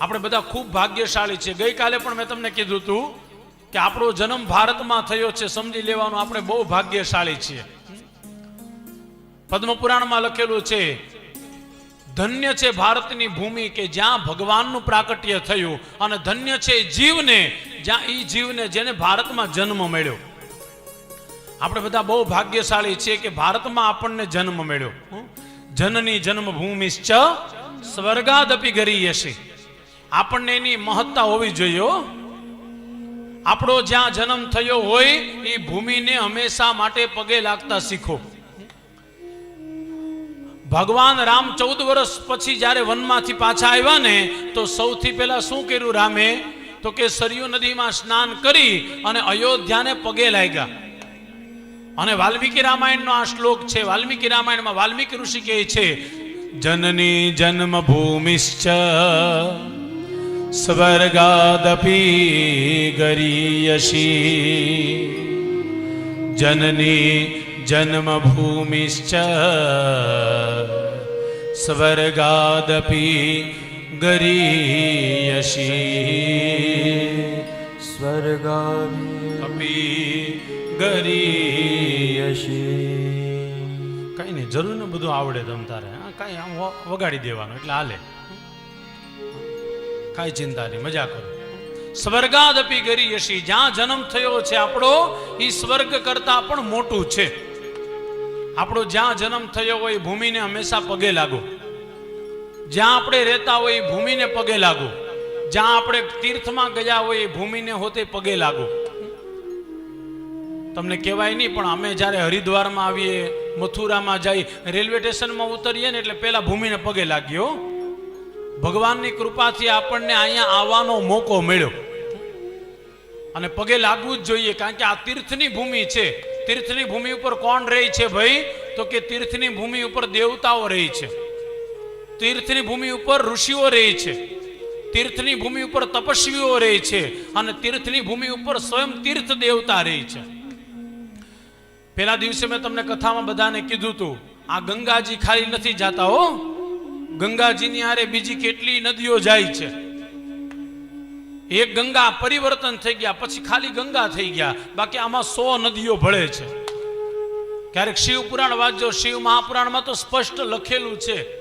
આપણે બધા ખૂબ ભાગ્યશાળી છે ગઈકાલે પણ મેં તમને કીધું હતું કે આપણો જન્મ ભારતમાં થયો છે, સમજી લેવાનું આપણે બહુ ભાગ્યશાળી છીએ. પદ્મપુરાણમાં લખેલું છે, ધન્ય છે ભારતની ભૂમિ કે જ્યાં ભગવાનનું પ્રાકટ્ય થયું અને ધન્ય છે જીવને, જ્યાં એ જીવને જેને ભારતમાં જન્મ મળ્યો. આપણે બધા બહુ ભાગ્યશાળી છીએ કે ભારતમાં આપણને જન્મ મળ્યો? જનની જન્મભૂમિશ્ચ સ્વર્ગાદપી ગરી યશી આપણને એની મહત્તા હોવી જોઈએ આપણો જ્યાં જન્મ થયો હોય, એ ભૂમિને હંમેશા માટે પગે લાગતા શીખો. ભગવાન રામ ચૌદ વર્ષ પછી જ્યારે વનમાંથી પાછા આવ્યા ને, તો સૌથી પહેલા શું કર્યું રામે? તો કે સરયુ નદીમાં સ્નાન કરી અને અયોધ્યાને પગે લાગ્યા. અને વાલ્મીકી રામાયણનો આ શ્લોક છે, વાલ્મીકી રામાયણમાં વાલ્મીકી ઋષિ કહે છે, જનની જન્મભૂમિશ્ચ સ્વર્ગાદપી ગરીયસી જનની જન્મભૂમિશ્ચ स्वर्गादपि સ્વર્ગામી અપી ગરીયસી કઈ નહીં, જરૂર ને બધું આવડે તમ તારે. હા, કઈ આમ વગાડી દેવાનું, એટલે હાલે. કાંઈ ચિંતા નહીં, મજા કરો. સ્વર્ગાદપી ગરી યશી, જ્યાં જન્મ થયો છે આપણો એ સ્વર્ગ કરતા પણ મોટું છે. આપણો જ્યાં જન્મ થયો હોય એ ભૂમિને હંમેશા પગે લાગો. જ્યાં આપણે રહેતા હોય એ ભૂમિને પગે લાગો. જ્યાં આપણે તીર્થમાં ગયા હોય એ ભૂમિને હોતે પગે લાગો. તમને કહેવાય નહીં, પણ અમે જ્યારે હરિદ્વારમાં આવીએ, મથુરામાં જઈ, રેલવે સ્ટેશનમાં ઉતરીએ ને એટલે પહેલાં ભૂમિને પગે લાગ્યો ભગવાનની કૃપાથી આપણને અહીંયા આવવાનો મોકો મળ્યો. અને પગે લાગવું જ જોઈએ, કારણ કે આ તીર્થની ભૂમિ છે. તીર્થની ભૂમિ ઉપર કોણ રહે છે ભાઈ? તો કે તીર્થની ભૂમિ ઉપર દેવતાઓ રહે છે. તીર્થની ભૂમિ ઉપર ઋષિઓ રહે છે. તીર્થની ભૂમિ ઉપર તપસ્વીઓ રહે છે અને તીર્થની ભૂમિ ઉપર સ્વયં તીર્થ દેવતા રહે છે. પેલા દિવસે મેં તમને કથામાં બધાને કીધું હતું આ ગંગાજી ખાલી નથી જાતા હો. ગંગાજીની હારે બીજી કેટલી નદીઓ જાય છે? એક ગંગા પરિવર્તન થઈ ગયા, પછી ખાલી ગંગા થઈ ગયા. બાકી આમાં સો નદીઓ ભળે છે. ક્યારેક શિવ પુરાણ વાંચજો, શિવ મહાપુરાણમાં તો સ્પષ્ટ લખેલું છે.